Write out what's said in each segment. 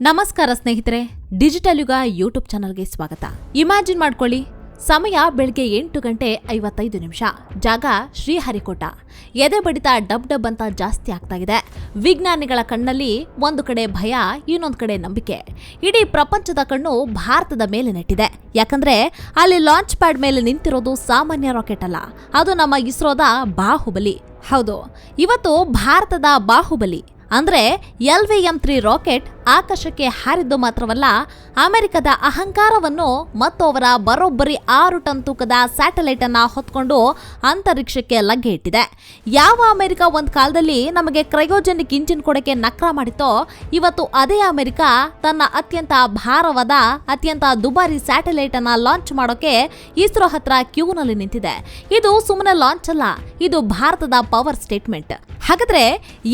ನಮಸ್ಕಾರ ಸ್ನೇಹಿತರೆ, ಡಿಜಿಟಲ್ ಯುಗ ಯೂಟ್ಯೂಬ್ ಚಾನಲ್ಗೆ ಸ್ವಾಗತ. ಇಮ್ಯಾಜಿನ್ ಮಾಡ್ಕೊಳ್ಳಿ, ಸಮಯ ಬೆಳಗ್ಗೆ ಎಂಟು ಗಂಟೆ ಐವತ್ತೈದು ನಿಮಿಷ, ಜಾಗ ಶ್ರೀಹರಿಕೋಟ. ಎದೆ ಬಡಿತ ಡಬ್ ಡಬ್ ಅಂತ ಜಾಸ್ತಿ ಆಗ್ತಾ ಇದೆ. ವಿಜ್ಞಾನಿಗಳ ಕಣ್ಣಲ್ಲಿ ಒಂದು ಕಡೆ ಭಯ, ಇನ್ನೊಂದು ಕಡೆ ನಂಬಿಕೆ. ಇಡೀ ಪ್ರಪಂಚದ ಕಣ್ಣು ಭಾರತದ ಮೇಲೆ ನೆಟ್ಟಿದೆ. ಯಾಕಂದ್ರೆ, ಅಲ್ಲಿ ಲಾಂಚ್ ಪ್ಯಾಡ್ ಮೇಲೆ ನಿಂತಿರೋದು ಸಾಮಾನ್ಯ ರಾಕೆಟ್ ಅಲ್ಲ. ಅದು ನಮ್ಮ ಇಸ್ರೋದ ಬಾಹುಬಲಿ. ಹೌದು, ಇವತ್ತು ಭಾರತದ ಬಾಹುಬಲಿ. ಅಂದ್ರೆ L V M three rocket ಆಕಾಶಕ್ಕೆ ಹಾರಿದ್ದು ಮಾತ್ರವಲ್ಲ, ಅಮೆರಿಕದ ಅಹಂಕಾರವನ್ನು ಮತ್ತು ಅವರ ಬರೋಬ್ಬರಿ ಆರು ಟನ್ ತೂಕದ ಸ್ಯಾಟಲೈಟ್ ಅನ್ನ ಹೊತ್ಕೊಂಡು ಅಂತರಿಕ್ಷಕ್ಕೆ ಲಗ್ಗೆ ಇಟ್ಟಿದೆ. ಯಾವ ಅಮೆರಿಕ ಒಂದು ಕಾಲದಲ್ಲಿ ನಮಗೆ ಕ್ರಯೋಜೆನಿಕ್ ಇಂಜಿನ್ ಕೊಡಕ್ಕೆ ನಕ್ರ ಮಾಡಿತ್ತೋ, ಇವತ್ತು ಅದೇ ಅಮೆರಿಕ ತನ್ನ ಅತ್ಯಂತ ಭಾರವಾದ, ಅತ್ಯಂತ ದುಬಾರಿ ಸ್ಯಾಟಲೈಟ್ ಅನ್ನ ಲಾಂಚ್ ಮಾಡೋಕೆ ಇಸ್ರೋ ಹತ್ರ ಕ್ಯೂನಲ್ಲಿ ನಿಂತಿದೆ. ಇದು ಸುಮ್ಮನೆ ಲಾಂಚ್ ಅಲ್ಲ, ಇದು ಭಾರತದ ಪವರ್ ಸ್ಟೇಟ್ಮೆಂಟ್. ಹಾಗಾದ್ರೆ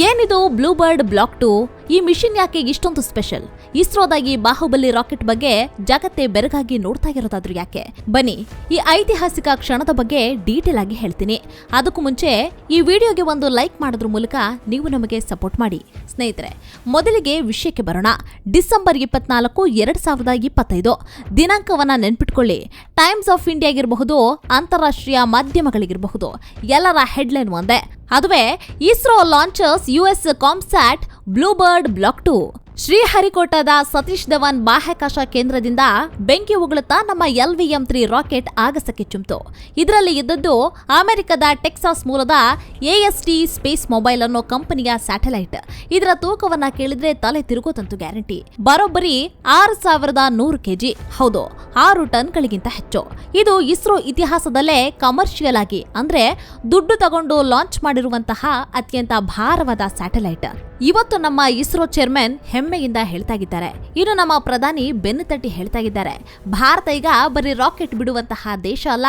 ಏನಿದು ಬ್ಲೂ ಬರ್ಡ್ ಬ್ಲಾಕ್ ಟು? ಈ ಮಿಷಿನ್ ಯಾಕೆ ಇಷ್ಟೊಂದು ಸ್ಪೆಷಲ್? ಇಸ್ರೋದ ಈ ಬಾಹುಬಲಿ ರಾಕೆಟ್ ಬಗ್ಗೆ ಜಗತ್ತೇ ಬೆರಗಾಗಿ ನೋಡ್ತಾ ಇರೋದಾದ್ರೂ ಯಾಕೆ? ಬನ್ನಿ, ಈ ಐತಿಹಾಸಿಕ ಕ್ಷಣದ ಬಗ್ಗೆ ಡೀಟೇಲ್ ಆಗಿ ಹೇಳ್ತೀನಿ. ಅದಕ್ಕೂ ಮುಂಚೆ ಈ ವಿಡಿಯೋಗೆ ಒಂದು ಲೈಕ್ ಮಾಡೋದ್ರ ಮೂಲಕ ನೀವು ನಮಗೆ ಸಪೋರ್ಟ್ ಮಾಡಿ. ಸ್ನೇಹಿತರೆ, ಮೊದಲಿಗೆ ವಿಷಯಕ್ಕೆ ಬರೋಣ. ಡಿಸೆಂಬರ್ ಇಪ್ಪತ್ನಾಲ್ಕು ಎರಡ್ ಸಾವಿರದ ಇಪ್ಪತ್ತೈದು. ದಿನಾಂಕವನ್ನ ನೆನ್ಪಿಟ್ಕೊಳ್ಳಿ. ಟೈಮ್ಸ್ ಆಫ್ ಇಂಡಿಯಾ ಆಗಿರಬಹುದು, ಅಂತಾರಾಷ್ಟ್ರೀಯ ಮಾಧ್ಯಮಗಳಿಗಿರಬಹುದು, ಎಲ್ಲರ ಹೆಡ್ಲೈನ್ ಒಂದೇ. ಅದುವೇ, ISRO launchers US ComSat BlueBird block two ಶ್ರೀಹರಿಕೋಟದ Satish Dhawan ಬಾಹ್ಯಾಕಾಶ ಕೇಂದ್ರದಿಂದ ಬೆಂಕಿ ಉಗುಳುತ್ತಾ ನಮ್ಮ L V M three rocket ಆಗಸಕ್ಕೆ ಚುಮ್ತು. ಇದರಲ್ಲಿ ಇದ್ದದ್ದು ಅಮೆರಿಕದ ಟೆಕ್ಸಾಸ್ ಮೂಲದ ಎಎಸ್ಟಿ ಸ್ಪೇಸ್ ಮೊಬೈಲ್ ಅನ್ನೋ ಕಂಪನಿಯ ಸ್ಯಾಟಲೈಟ್. ಇದರ ತೂಕವನ್ನ ಕೇಳಿದ್ರೆ ತಲೆ ತಿರುಗೋತಂತು ಗ್ಯಾರಂಟಿ. ಬರೋಬ್ಬರಿ ಆರು ಸಾವಿರದ ನೂರು ಕೆಜಿ. ಹೌದು, ಆರು ಟನ್ಗಳಿಗಿಂತ ಹೆಚ್ಚು. ಇದು ಇಸ್ರೋ ಇತಿಹಾಸದಲ್ಲೇ ಕಮರ್ಷಿಯಲ್ ಆಗಿ, ಅಂದ್ರೆ ದುಡ್ಡು ತಗೊಂಡು ಲಾಂಚ್ ಮಾಡಿರುವಂತಹ ಅತ್ಯಂತ ಭಾರವಾದ ಸ್ಯಾಟಲೈಟ್. ಇವತ್ತು ನಮ್ಮ ಇಸ್ರೋ ಚೇರ್ಮನ್ ಹೆಮ್ಮೆಯಿಂದ ಹೇಳ್ತಾ ಇದ್ದಾರೆ. ಇನ್ನು ನಮ್ಮ ಪ್ರಧಾನಿ ಬೆನ್ನು ತಟ್ಟಿ ಹೇಳ್ತಾ ಇದ್ದಾರೆ. ಭಾರತ ಈಗ ಬರೀ ರಾಕೆಟ್ ಬಿಡುವಂತಹ ದೇಶ ಅಲ್ಲ,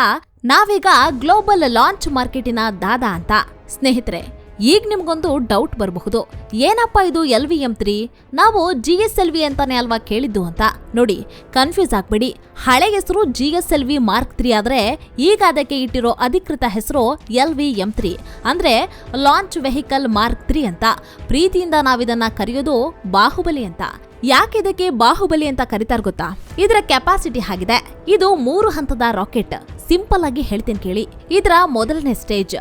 ನಾವೀಗ ಗ್ಲೋಬಲ್ ಲಾಂಚ್ ಮಾರ್ಕೆಟಿನ ದಾದಾ ಅಂತ. ಸ್ನೇಹಿತರೆ ಈಗ ನಿಮ್ಗೊಂದು ಡೌಟ್ ಬರಬಹುದು. ಏನಪ್ಪ ಇದು ಎಲ್ ವಿ ಎಂ ತ್ರೀ ನಾವು ಜಿ ಎಸ್ ಎಲ್ ವಿ ಅಂತಾನೆ ಅಲ್ವಾ ಕೇಳಿದ್ದು ಅಂತ. ನೋಡಿ ಕನ್ಫ್ಯೂಸ್ ಆಗ್ಬೇಡಿ. ಹಳೆ ಹೆಸರು G S L V mark three ಆದರೆ ಈಗ ಅದಕ್ಕೆ ಇಟ್ಟಿರೋ ಅಧಿಕೃತ ಹೆಸರು ಎಲ್ ವಿ ಎಂ ತ್ರೀ ಅಂದ್ರೆ ಲಾಂಚ್ ವೆಹಿಕಲ್ ಮಾರ್ಕ್ ತ್ರೀ ಅಂತ. ಪ್ರೀತಿಯಿಂದ ನಾವಿದನ್ನ ಕರೆಯೋದು ಬಾಹುಬಲಿ ಅಂತ. ಯಾಕೆ ಇದಕ್ಕೆ ಬಾಹುಬಲಿ ಅಂತ ಕರೀತಾರ ಗೊತ್ತಾ? ಇದರ ಕೆಪಾಸಿಟಿ ಆಗಿದೆ ಇದು ಮೂರು ಹಂತದ ರಾಕೆಟ್ ಸಿಂಪಲ್ ಆಗಿ ಹೇಳ್ತೀನಿ ಕೇಳಿ. ಇದರ ಮೊದಲನೇ ಸ್ಟೇಜ್.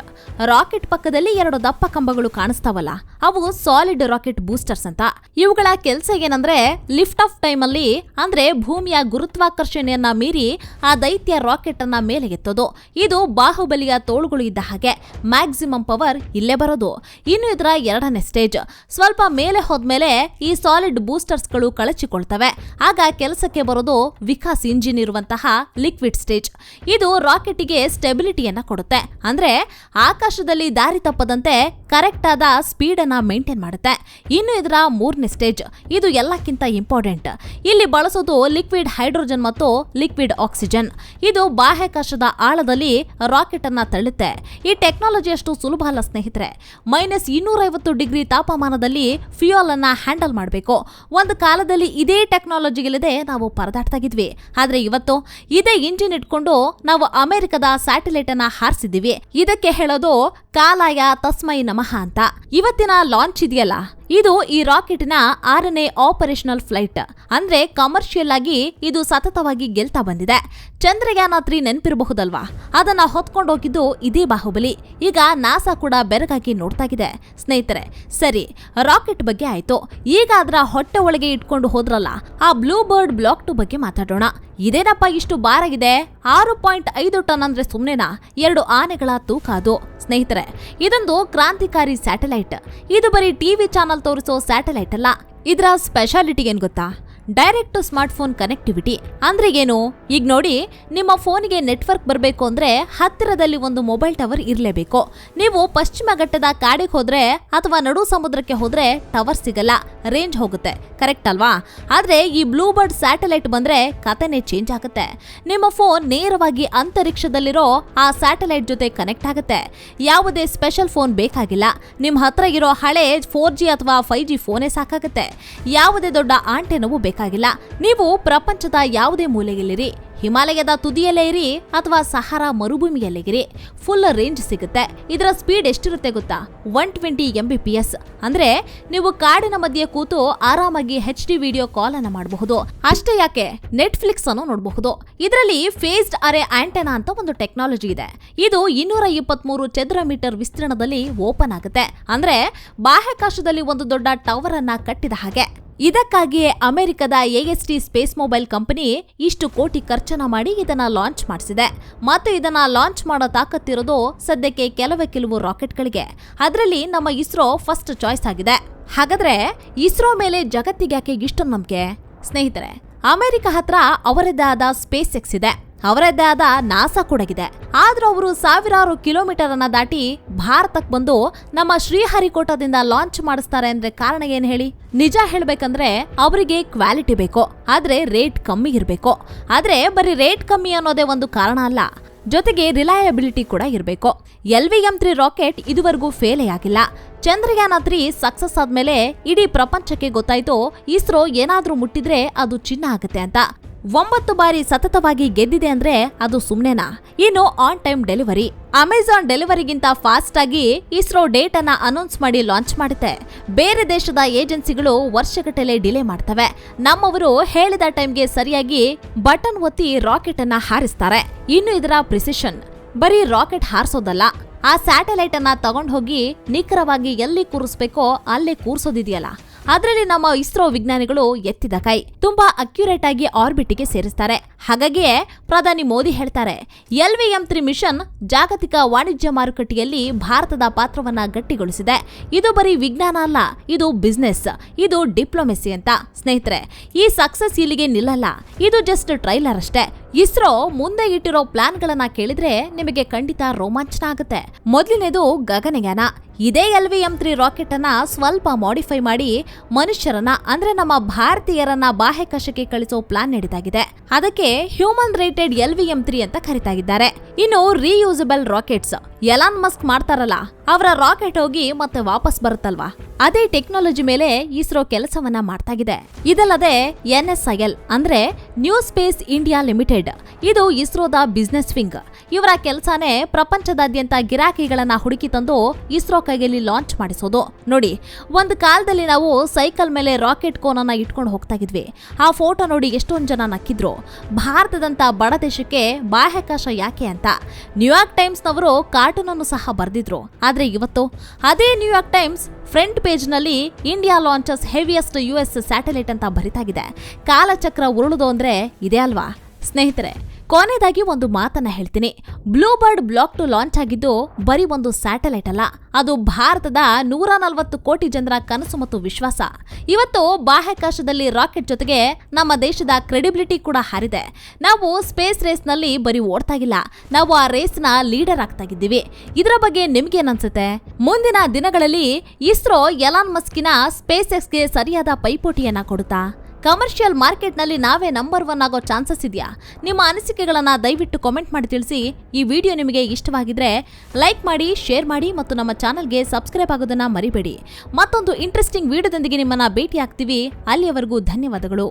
ರಾಕೆಟ್ ಪಕ್ಕದಲ್ಲಿ ಎರಡು ದಪ್ಪ ಕಂಬಗಳು ಕಾಣಿಸ್ತಾವಲ್ಲ, ಅವು ಸಾಲಿಡ್ ರಾಕೆಟ್ ಬೂಸ್ಟರ್ಸ್ ಅಂತ. ಇವುಗಳ ಕೆಲಸ ಏನಂದ್ರೆ ಲಿಫ್ಟ್ ಆಫ್ ಟೈಮ್ ಅಲ್ಲಿ, ಅಂದ್ರೆ ಭೂಮಿಯ ಗುರುತ್ವಾಕರ್ಷಣೆಯನ್ನ ಮೀರಿ ಆ ದೈತ್ಯ ರಾಕೆಟ್ ಅನ್ನ ಮೇಲೆ ಎತ್ತೋದು ಇದು ಬಾಹುಬಲಿಯ ತೋಳುಗಳು ಇದ್ದ ಹಾಗೆ ಮ್ಯಾಕ್ಸಿಮಮ್ ಪವರ್ ಇಲ್ಲೇ ಬರೋದು. ಇನ್ನು ಇದರ ಎರಡನೇ ಸ್ಟೇಜ್. ಸ್ವಲ್ಪ ಮೇಲೆ ಹೋದ್ಮೇಲೆ ಈ ಸಾಲಿಡ್ ಬೂಸ್ಟರ್ಸ್ಗಳು ಕಳಚಿಕೊಳ್ತವೆ. ಆಗ ಕೆಲಸಕ್ಕೆ ಬರೋದು ವಿಕಾಸ್ ಇಂಜಿನ್ ಇರುವಂತಹ ಲಿಕ್ವಿಡ್ ಸ್ಟೇಜ್ ಇದು ರಾಕೆಟಿಗೆ ಸ್ಟೆಬಿಲಿಟಿಯನ್ನ ಕೊಡುತ್ತೆ. ಅಂದ್ರೆ ಆಕಾಶದಲ್ಲಿ ದಾರಿ ತಪ್ಪದಂತೆ ಕರೆಕ್ಟ್ ಆದ ಸ್ಪೀಡ್ ಅನ್ನ ಮೇಂಟೈನ್ ಮಾಡುತ್ತೆ. ಇನ್ನು ಇದರ ಮೂರನೇ ಸ್ಟೇಜ್ ಇದು ಎಲ್ಲಕ್ಕಿಂತ ಇಂಪಾರ್ಟೆಂಟ್ ಇಲ್ಲಿ ಬಳಸೋದು ಲಿಕ್ವಿಡ್ ಹೈಡ್ರೋಜನ್ ಮತ್ತು ಲಿಕ್ವಿಡ್ ಆಕ್ಸಿಜನ್ ಇದು ಬಾಹ್ಯಾಕಾಶದ ಆಳದಲ್ಲಿ ರಾಕೆಟ್ ಅನ್ನ ತಳ್ಳುತ್ತೆ. ಈ ಟೆಕ್ನಾಲಜಿ ಅಷ್ಟು ಸುಲಭ ಅಲ್ಲ ಸ್ನೇಹಿತರೆ. ಮೈನಸ್ ಇನ್ನೂರೈವತ್ತು ಡಿಗ್ರಿ ತಾಪಮಾನದಲ್ಲಿ ಫ್ಯೂಯಲ್ ಅನ್ನ ಹ್ಯಾಂಡಲ್ ಮಾಡಬೇಕು. ಒಂದು ಕಾಲದಲ್ಲಿ ಇದೇ ಟೆಕ್ನಾಲಜಿಗಳಿದೆ ನಾವು ಪರದಾಡ್ತಾಗಿದ್ವಿ ಆದರೆ ಇವತ್ತು ಇದೇ ಇಂಜಿನ್ ಇಟ್ಕೊಂಡು ನಾವು ಅಮೆರಿಕದ ಸ್ಯಾಟಲೈಟ್ ಅನ್ನ ಹಾರಿಸಿದ್ದೀವಿ. ಇದಕ್ಕೆ ಹೇಳೋದು ಕಾಲಾಯ ತಸ್ಮೈ ನಮಃ ಅಂತ. ಇವತ್ತಿನ ಲಾಂಚ್ ಇದೆಯಲ್ಲ? ಇದು ಈ ರಾಕೆಟ್ನ ಆರನೇ ಆಪರೇಷನಲ್ ಫ್ಲೈಟ್ ಅಂದ್ರೆ ಕಮರ್ಷಿಯಲ್ ಆಗಿ ಇದು ಸತತವಾಗಿ ಗೆಲ್ತಾ ಬಂದಿದೆ. ಚಂದ್ರಯಾನ ತ್ರೀ ನೆನಪಿರಬಹುದಲ್ವಾ? ಅದನ್ನ ಹೊತ್ಕೊಂಡೋಗಿದ್ದು ಇದೇ ಬಾಹುಬಲಿ. ಈಗ ನಾಸಾ ಕೂಡ ಬೆರಗಾಗಿ ನೋಡ್ತಾಗಿದೆ ಸ್ನೇಹಿತರೆ, ಸರಿ, ರಾಕೆಟ್ ಬಗ್ಗೆ ಆಯ್ತು. ಈಗ ಅದರ ಹೊಟ್ಟೆ ಒಳಗೆ ಇಟ್ಕೊಂಡು ಹೋದ್ರಲ್ಲ, ಆ ಬ್ಲೂ ಬರ್ಡ್ ಬ್ಲಾಕ್ ಟು ಬಗ್ಗೆ ಮಾತಾಡೋಣ. ಇದೇನಪ್ಪ ಇಷ್ಟು ಬಾರಾಗಿದೆ ಆರು ಪಾಯಿಂಟ್ ಐದು ಟನ್ ಅಂದ್ರೆ ಸುಮ್ನೆನಾ? ಎರಡು ಆನೆಗಳ ತೂಕ ಅದು. ಸ್ನೇಹಿತರೆ ಇದೊಂದು ಕ್ರಾಂತಿಕಾರಿ ಸ್ಯಾಟಲೈಟ್. ಇದು ಬರೀ ಟಿವಿ ಚಾನಲ್ ತೋರಿಸೋ ಸ್ಯಾಟಲೈಟ್ ಅಲ್ಲ. ಇದರ ಸ್ಪೆಷಾಲಿಟಿ ಏನ್ ಗೊತ್ತಾ? Direct to smartphone connectivity. ಅಂದ್ರೆ ಏನು? ಈಗ ನೋಡಿ, ನಿಮ್ಮ ಫೋನಿಗೆ ನೆಟ್ವರ್ಕ್ ಬರಬೇಕು ಅಂದ್ರೆ ಹತ್ತಿರದಲ್ಲಿ ಒಂದು ಮೊಬೈಲ್ ಟವರ್ ಇರಲೇಬೇಕು. ನೀವು ಪಶ್ಚಿಮ ಘಟ್ಟದ ಕಾಡಿಗೆ ಹೋದ್ರೆ ಅಥವಾ ನಡು ಸಮುದ್ರಕ್ಕೆ ಹೋದ್ರೆ ಟವರ್ ಸಿಗಲ್ಲ, ರೇಂಜ್ ಹೋಗುತ್ತೆ. ಕರೆಕ್ಟ್ ಅಲ್ವಾ? ಆದ್ರೆ ಈ ಬ್ಲೂ ಬರ್ಡ್ ಸ್ಯಾಟಲೈಟ್ ಬಂದ್ರೆ ಕಥೆನೇ ಚೇಂಜ್ ಆಗುತ್ತೆ. ನಿಮ್ಮ ಫೋನ್ ನೇರವಾಗಿ ಅಂತರಿಕ್ಷದಲ್ಲಿರೋ ಆ ಸ್ಯಾಟಲೈಟ್ ಜೊತೆ ಕನೆಕ್ಟ್ ಆಗುತ್ತೆ. ಯಾವುದೇ ಸ್ಪೆಷಲ್ ಫೋನ್ ಬೇಕಾಗಿಲ್ಲ. ನಿಮ್ಮ ಹತ್ರ ಇರೋ ಹಳೆ ಫೋರ್ ಜಿ ಅಥವಾ ಫೈವ್ ಜಿ ಫೋನೇ ಸಾಕಾಗುತ್ತೆ. ಯಾವುದೇ ದೊಡ್ಡ ಆಂಟೆನವು ಬೇಕಾಗಿಲ್ಲ. ಬೇಕಾಗಿಲ್ಲ ನೀವು ಪ್ರಪಂಚದ ಯಾವುದೇ ಮೂಲೆಯಲ್ಲಿರಿ. ಹಿಮಾಲಯದ ತುದಿಯಲ್ಲೇ ಇರಿ ಅಥವಾ ಸಹಾರಾ ಮರುಭೂಮಿಯಲ್ಲೇ ಇರಿ. ಫುಲ್ ರೇಂಜ್ ಸಿಗುತ್ತೆ. ಇದರ ಸ್ಪೀಡ್ ಎಷ್ಟಿರುತ್ತೆ ಗೊತ್ತಾ? One twenty M B P S ಅಂದ್ರೆ ನೀವು ಕಾಡಿನ ಮಧ್ಯೆ ಕೂತು ಆರಾಮಾಗಿ ಹೆಚ್ ಡಿ ವಿಡಿಯೋ ಕಾಲ್ ಅನ್ನು ಮಾಡಬಹುದು. ಅಷ್ಟೇ ಯಾಕೆ? ನೆಟ್ಫ್ಲಿಕ್ಸ್ ಅನ್ನು ನೋಡಬಹುದು. ಇದರಲ್ಲಿ ಫೇಸ್ಡ್ ಅರೆ ಆಂಟೆನಾ ಅಂತ ಒಂದು ಟೆಕ್ನಾಲಜಿ ಇದೆ. ಇದು ಇನ್ನೂರ ಇಪ್ಪತ್ಮೂರು ಚದರ ಮೀಟರ್ ವಿಸ್ತೀರ್ಣದಲ್ಲಿ ಓಪನ್ ಆಗುತ್ತೆ. ಅಂದ್ರೆ ಬಾಹ್ಯಾಕಾಶದಲ್ಲಿ ಒಂದು ದೊಡ್ಡ ಟವರ್ ಅನ್ನ ಕಟ್ಟಿದ ಹಾಗೆ. ಇದಕ್ಕಾಗಿಯೇ ಅಮೆರಿಕದ ಎಎಸ್ಟಿ ಸ್ಪೇಸ್ ಮೊಬೈಲ್ ಕಂಪನಿ ಇಷ್ಟು ಕೋಟಿ ಖರ್ಚನ ಮಾಡಿ ಇದನ್ನ ಲಾಂಚ್ ಮಾಡಿಸಿದೆ. ಮತ್ತು ಇದನ್ನ ಲಾಂಚ್ ಮಾಡೋ ತಾಕತ್ತಿರೋದು ಸದ್ಯಕ್ಕೆ ಕೆಲವೇ ಕೆಲವು ರಾಕೆಟ್ಗಳಿಗೆ. ಅದರಲ್ಲಿ ನಮ್ಮ ಇಸ್ರೋ ಫಸ್ಟ್ ಚಾಯ್ಸ್ ಆಗಿದೆ. ಹಾಗಾದ್ರೆ ಇಸ್ರೋ ಮೇಲೆ ಜಗತ್ತಿಗೆ ಯಾಕೆ ಇಷ್ಟೊಂದು ನಂಬಿಕೆ? ಸ್ನೇಹಿತರೆ, ಅಮೆರಿಕ ಹತ್ರ ಅವರದೇ ಆದ ಸ್ಪೇಸ್ ಎಕ್ಸ್ ಇದೆ. ಅವರದ್ದೇ ಆದ ನಾಸಾ ಕೂಡ ಇದೆ ಆದ್ರೂ ಅವರು ಸಾವಿರಾರು ಕಿಲೋಮೀಟರ್ ಅನ್ನ ದಾಟಿ ಭಾರತಕ್ಕೆ ಬಂದು ನಮ್ಮ ಶ್ರೀಹರಿಕೋಟದಿಂದ ಲಾಂಚ್ ಮಾಡಿಸ್ತಾರೆ ಅಂದ್ರೆ ಕಾರಣ ಏನ್ ಹೇಳಿ? ನಿಜ ಹೇಳ್ಬೇಕಂದ್ರೆ ಅವರಿಗೆ ಕ್ವಾಲಿಟಿ ಬೇಕು, ಆದ್ರೆ ರೇಟ್ ಕಮ್ಮಿ ಇರಬೇಕು. ಆದ್ರೆ ಬರೀ ರೇಟ್ ಕಮ್ಮಿ ಅನ್ನೋದೇ ಒಂದು ಕಾರಣ ಅಲ್ಲ, ಜೊತೆಗೆ ರಿಲಯಬಿಲಿಟಿ ಕೂಡ ಇರಬೇಕು. L V M three rocket ಇದುವರೆಗೂ ಫೇಲೇ ಆಗಿಲ್ಲ. ಚಂದ್ರಯಾನ ತ್ರೀ ಸಕ್ಸಸ್ ಆದ್ಮೇಲೆ ಇಡೀ ಪ್ರಪಂಚಕ್ಕೆ ಗೊತ್ತಾಯ್ತು, ಇಸ್ರೋ ಏನಾದ್ರೂ ಮುಟ್ಟಿದ್ರೆ ಅದು ಚಿನ್ನ ಆಗುತ್ತೆ ಅಂತ. ಒಂಬತ್ತು ಬಾರಿ ಸತತವಾಗಿ ಗೆದ್ದಿದೆ ಅಂದ್ರೆ ಅದು ಸುಮ್ನೆನಾ? ಇನ್ನು ಆನ್ ಟೈಮ್ ಡೆಲಿವರಿ ಅಮೆಜಾನ್ ಡೆಲಿವರಿಗಿಂತ ಫಾಸ್ಟ್ ಆಗಿ ಇಸ್ರೋ ಡೇಟ್ ಅನ್ನ ಅನೌನ್ಸ್ ಮಾಡಿ ಲಾಂಚ್ ಮಾಡುತ್ತೆ. ಬೇರೆ ದೇಶದ ಏಜೆನ್ಸಿಗಳು ವರ್ಷಗಟ್ಟಲೆ ಡಿಲೇ ಮಾಡ್ತವೆ. ನಮ್ಮವರು ಹೇಳಿದ ಟೈಮ್ಗೆ ಸರಿಯಾಗಿ ಬಟನ್ ಒತ್ತಿ ರಾಕೆಟ್ ಅನ್ನ ಹಾರಿಸ್ತಾರೆ. ಇನ್ನು ಇದರ ಪ್ರಿಸಿಷನ್ ಬರೀ ರಾಕೆಟ್ ಹಾರಿಸೋದಲ್ಲ. ಆ ಸ್ಯಾಟಲೈಟ್ ಅನ್ನ ತಗೊಂಡ್ ಹೋಗಿ ನಿಖರವಾಗಿ ಎಲ್ಲಿ ಕೂರಿಸ್ಬೇಕೋ ಅಲ್ಲೇ ಕೂರ್ಸೋದಿದೆಯಲ್ಲ. ಅದರಲ್ಲಿ ನಮ್ಮ ಇಸ್ರೋ ವಿಜ್ಞಾನಿಗಳು ಎತ್ತಿದ ಕೈ. ತುಂಬಾ ಅಕ್ಯುರೇಟ್ ಆಗಿ ಆರ್ಬಿಟ್ಗೆ ಸೇರಿಸ್ತಾರೆ. ಹಾಗಾಗಿಯೇ ಪ್ರಧಾನಿ ಮೋದಿ ಹೇಳ್ತಾರೆ, L V M three mission ಜಾಗತಿಕ ವಾಣಿಜ್ಯ ಮಾರುಕಟ್ಟೆಯಲ್ಲಿ ಭಾರತದ ಪಾತ್ರವನ್ನ ಗಟ್ಟಿಗೊಳಿಸಿದೆ. ಇದು ಬರೀ ವಿಜ್ಞಾನ ಅಲ್ಲ, ಇದು ಬಿಸ್ನೆಸ್ ಇದು ಡಿಪ್ಲೊಮೆಸಿ ಅಂತ. ಸ್ನೇಹಿತರೆ, ಈ ಸಕ್ಸಸ್ ಇಲ್ಲಿಗೆ ನಿಲ್ಲಲ್ಲ, ಇದು ಜಸ್ಟ್ ಟ್ರೈಲರ್ ಅಷ್ಟೇ. ಇಸ್ರೋ ಮುಂದೆ ಇಟ್ಟಿರೋ ಪ್ಲಾನ್ಗಳನ್ನ ಕೇಳಿದ್ರೆ ನಿಮಗೆ ಖಂಡಿತ ರೋಮಾಂಚನ ಆಗುತ್ತೆ ಮೊದಲನೇದು ಗಗನಯಾನ. ಇದೇ L V M three rocket ಅನ್ನ ಸ್ವಲ್ಪ ಮಾಡಿಫೈ ಮಾಡಿ ಮನುಷ್ಯರನ್ನ, ಅಂದ್ರೆ ನಮ್ಮ ಭಾರತೀಯರನ್ನ ಬಾಹ್ಯಾಕಾಶಕ್ಕೆ ಕಳಿಸೋ ಪ್ಲಾನ್ ನಡೀತಾಗಿದೆ ಅದಕ್ಕೆ human rated L V M three ಅಂತ ಕರಿತಾಗಿದ್ದಾರೆ ಇನ್ನು ರೀಯೂಸಬಲ್ ರಾಕೆಟ್ಸ್ ಎಲಾನ್ ಮಸ್ಕ್ ಮಾಡ್ತಾರಲ್ಲ, ಅವರ ರಾಕೆಟ್ ಹೋಗಿ ಮತ್ತೆ ವಾಪಸ್ ಬರುತ್ತಲ್ವಾ? ಅದೇ ಟೆಕ್ನಾಲಜಿ ಮೇಲೆ ಇಸ್ರೋ ಕೆಲಸವನ್ನ ಮಾಡ್ತಾಗಿದೆ. ಇದಲ್ಲದೆ ಎನ್ ಎಸ್ ಐ ಎಲ್ ಅಂದ್ರೆ ನ್ಯೂ ಸ್ಪೇಸ್ ಇಂಡಿಯಾ ಲಿಮಿಟೆಡ್ ಇದು ಇಸ್ರೋದ ಬಿಸ್ನೆಸ್ ವಿಂಗ್ ಇವರ ಕೆಲಸನೇ ಪ್ರಪಂಚದಾದ್ಯಂತ ಗಿರಾಕಿಗಳನ್ನ ಹುಡುಕಿ ತಂದು ಇಸ್ರೋ ಕೈಯಲ್ಲಿ ಲಾಂಚ್ ಮಾಡಿಸೋದು. ನೋಡಿ, ಒಂದು ಕಾಲದಲ್ಲಿ ನಾವು ಸೈಕಲ್ ಮೇಲೆ ರಾಕೆಟ್ ಕೋನನ್ನ ಇಟ್ಕೊಂಡು ಹೋಗ್ತಾ ಇದ್ವಿ. ಆ ಫೋಟೋ ನೋಡಿ ಎಷ್ಟೊಂದು ಜನ ನಕ್ಕಿದ್ರು. ಭಾರತದಂತ ಬಡ ದೇಶಕ್ಕೆ ಬಾಹ್ಯಾಕಾಶ ಯಾಕೆ ಅಂತ. ನ್ಯೂಯಾರ್ಕ್ ಟೈಮ್ಸ್ನವರು ಕಾರ್ಟೂನ್ ಅನ್ನು ಸಹ ಬರೆದಿದ್ರು. ಆದ್ರೆ ಇವತ್ತು ಅದೇ New York Times front ಪೇಜ್ನಲ್ಲಿ India launches heaviest U S satellite ಅಂತ ಬರಿತಾಗಿದೆ. ಕಾಲಚಕ್ರ ಉರುಳುದು ಅಂದ್ರೆ ಇದೆ ಅಲ್ವಾ? ಸ್ನೇಹಿತರೆ ಕೊನೆಯದಾಗಿ ಒಂದು ಮಾತನ್ನ ಹೇಳ್ತೀನಿ. Blue bird block two launch ಆಗಿದ್ದು ಬರೀ ಒಂದು ಸ್ಯಾಟಲೈಟ್ ಅಲ್ಲ. ಅದು ಭಾರತದ ನೂರ ನಲವತ್ತು ಕೋಟಿ ಜನರ ಕನಸು ಮತ್ತು ವಿಶ್ವಾಸ. ಇವತ್ತು ಬಾಹ್ಯಾಕಾಶದಲ್ಲಿ ರಾಕೆಟ್ ಜೊತೆಗೆ ನಮ್ಮ ದೇಶದ ಕ್ರೆಡಿಬಿಲಿಟಿ ಕೂಡ ಹಾರಿದೆ. ನಾವು ಸ್ಪೇಸ್ ರೇಸ್ನಲ್ಲಿ ಬರೀ ಓಡ್ತಾ ಇಲ್ಲ ನಾವು ಆ ರೇಸ್ನ ಲೀಡರ್ ಆಗ್ತಾ ಇದ್ದೀವಿ ಇದರ ಬಗ್ಗೆ ನಿಮ್ಗೇನನ್ಸುತ್ತೆ ಮುಂದಿನ ದಿನಗಳಲ್ಲಿ ಇಸ್ರೋ ಎಲಾನ್ ಮಸ್ಕಿನ ಸ್ಪೇಸ್ ಎಕ್ಸ್ಗೆ ಸರಿಯಾದ ಪೈಪೋಟಿಯನ್ನ ಕೊಡುತ್ತಾ? ಕಮರ್ಷಿಯಲ್ ಮಾರ್ಕೆಟ್ನಲ್ಲಿ ನಾವೇ ನಂಬರ್ ಒನ್ ಆಗೋ ಚಾನ್ಸಸ್ ಇದೆಯಾ? ನಿಮ್ಮ ಅನಿಸಿಕೆಗಳನ್ನು ದಯವಿಟ್ಟು ಕಾಮೆಂಟ್ ಮಾಡಿ ತಿಳಿಸಿ. ಈ ವಿಡಿಯೋ ನಿಮಗೆ ಇಷ್ಟವಾಗಿದ್ರೆ ಲೈಕ್ ಮಾಡಿ ಶೇರ್ ಮಾಡಿ ಮತ್ತು ನಮ್ಮ ಚಾನಲ್ಗೆ ಸಬ್ಸ್ಕ್ರೈಬ್ ಆಗೋದನ್ನು ಮರಿಬೇಡಿ. ಮತ್ತೊಂದು ಇಂಟ್ರೆಸ್ಟಿಂಗ್ ವಿಡಿಯೋದೊಂದಿಗೆ ನಿಮ್ಮನ್ನು ಭೇಟಿ ಆಗ್ತೀವಿ ಅಲ್ಲಿಯವರೆಗೂ ಧನ್ಯವಾದಗಳು.